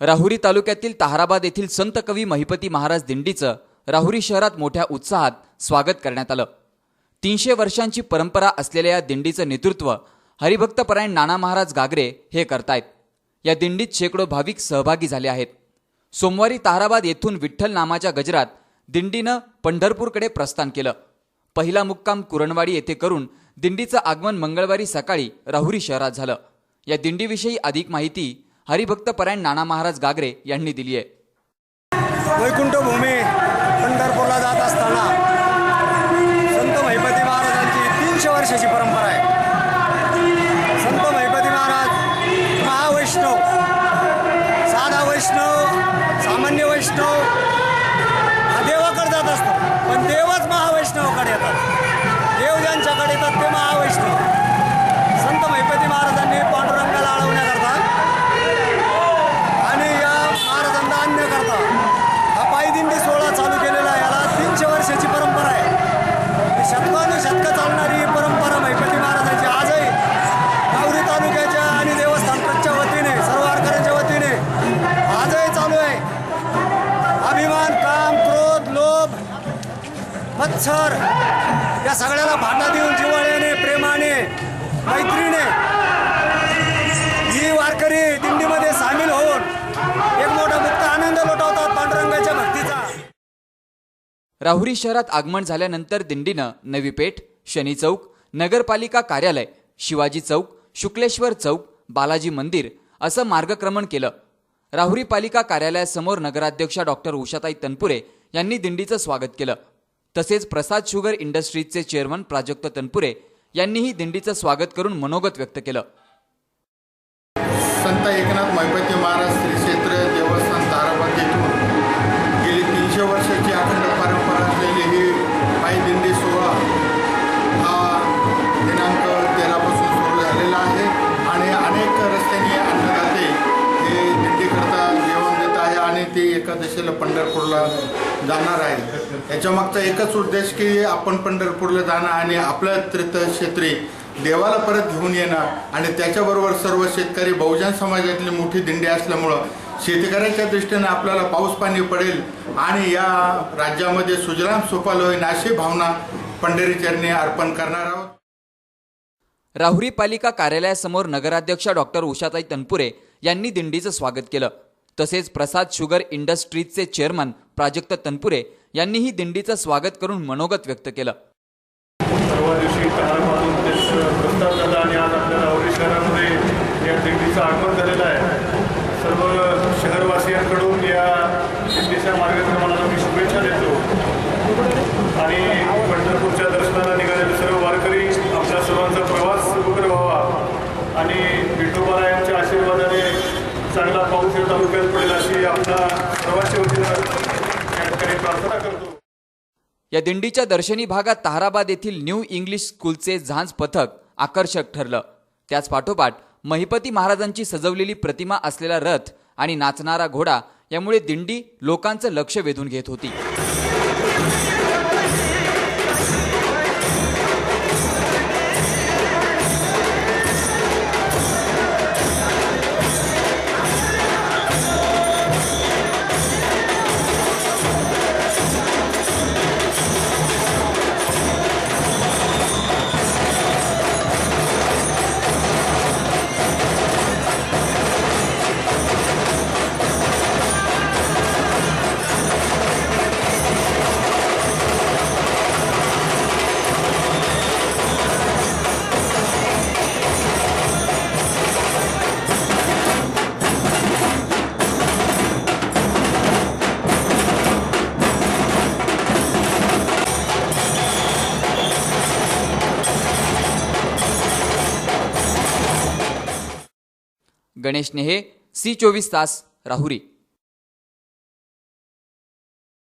राहुरी तालुक्यातील ताहराबाद येथील संत कवी महिपती महाराज दिंडीचं राहुरी शहरात मोठ्या उत्साहात स्वागत करण्यात आलं. तीनशे वर्षांची परंपरा असलेल्या या दिंडीचं नेतृत्व हरिभक्तपरायण नाना महाराज गागरे हे करतायत. या दिंडीत शेकडो भाविक सहभागी झाले आहेत. सोमवारी ताहराबाद येथून विठ्ठल नामाच्या गजरात दिंडीनं पंढरपूरकडे प्रस्थान केलं. पहिला मुक्काम कुरणवाडी येथे करून दिंडीचं आगमन मंगळवारी सकाळी राहुरी शहरात झालं. या दिंडीविषयी अधिक माहिती हरिभक्तपरायण नाना महाराज गागरे यांनी दिली आहे. वैकुंठ भूमी पंढरपूरला जात असताना संत महिपती महाराजांची तीनशे वर्षाची परंपरा आहे. संत महिपती महाराज महावैष्णव साधा वैष्णव सामान्य वैष्णव हा देवाकडे जात असतो. पण देवच मच्छर या सगळ्याला भांडा देऊन जिवाळ्याने प्रेमाने मैत्रीने ही वारकरी दिंडीमध्ये सामील होऊन एक मोठा मुक्त आनंद लोटवतात पांडुरंगाच्या भक्तीचा. राहुरी शहरात आगमन झाल्यानंतर दिंडीनं नवी पेठ शनी चौक नगरपालिका कार्यालय शिवाजी चौक शुक्लेश्वर चौक बालाजी मंदिर असं मार्गक्रमण केलं. राहुरी पालिका कार्यालयासमोर नगराध्यक्षा डॉक्टर उषाताई तनपुरे यांनी दिंडीचं स्वागत केलं. तसेच प्रसाद शुगर इंडस्ट्रीजचे चेअरमन प्राजक्त तनपुरे यांनीही दिंडीचं स्वागत करून मनोगत व्यक्त केलं. संत एकनाथ महिपती आहे एकादशीला पंढरपूरला जाणार आहे. याच्यामागचा एकच उद्देश की आपण पंढरपूरला जाणं आणि आपल्या तीर्थक्षेत्री देवाला परत घेऊन येणं आणि त्याच्याबरोबर सर्व शेतकरी बहुजन समाजातली मोठी दिंडी असल्यामुळं शेतकऱ्याच्या दृष्टीनं आपल्याला पाऊस पाणी पडेल आणि या राज्यामध्ये सुजलाम सुफल होईल अशी भावना पंढरीचरणी अर्पण करणार आहोत. राहुरी पालिका कार्यालयासमोर नगराध्यक्षा डॉक्टर उषाताई तनपुरे यांनी दिंडीचं स्वागत केलं. तसेच प्रसाद शुगर इंडस्ट्रीजचे चेअरमन प्राजक्त तनपुरे यांनीही दिंडीचं स्वागत करून मनोगत व्यक्त केलं. परवा दिवशी प्रस्ताव झाला आणि आज आपल्याला राहुरी शहरामध्ये या दिंडीचं आगमन झालेलं आहे सर्व शहरवासियांकडून या दिंडीच्या मार्गक्रमणाला मी शुभेच्छा देतो आणि पंढरपूरच्या दर्शनाला निघालेले सर्व वारकरी आपल्या सर्वांचा प्रवास सुखकर व्हावा आणि विठोबाला यांच्या आशीर्वादाने चांगला पाऊस या तालुक्यात पडेल अशी या प्रार्थना करतो. या दिंडीच्या दर्शनी भागात ताहराबाद येथील न्यू इंग्लिश स्कूलचे झांज पथक आकर्षक ठरलं. त्याच पाठोपाठ महिपती महाराजांची सजवलेली प्रतिमा असलेला रथ आणि नाचणारा घोडा यामुळे दिंडी लोकांचं लक्ष वेधून घेत होती. गणेश नेहे सी चोवीस तास राहुरी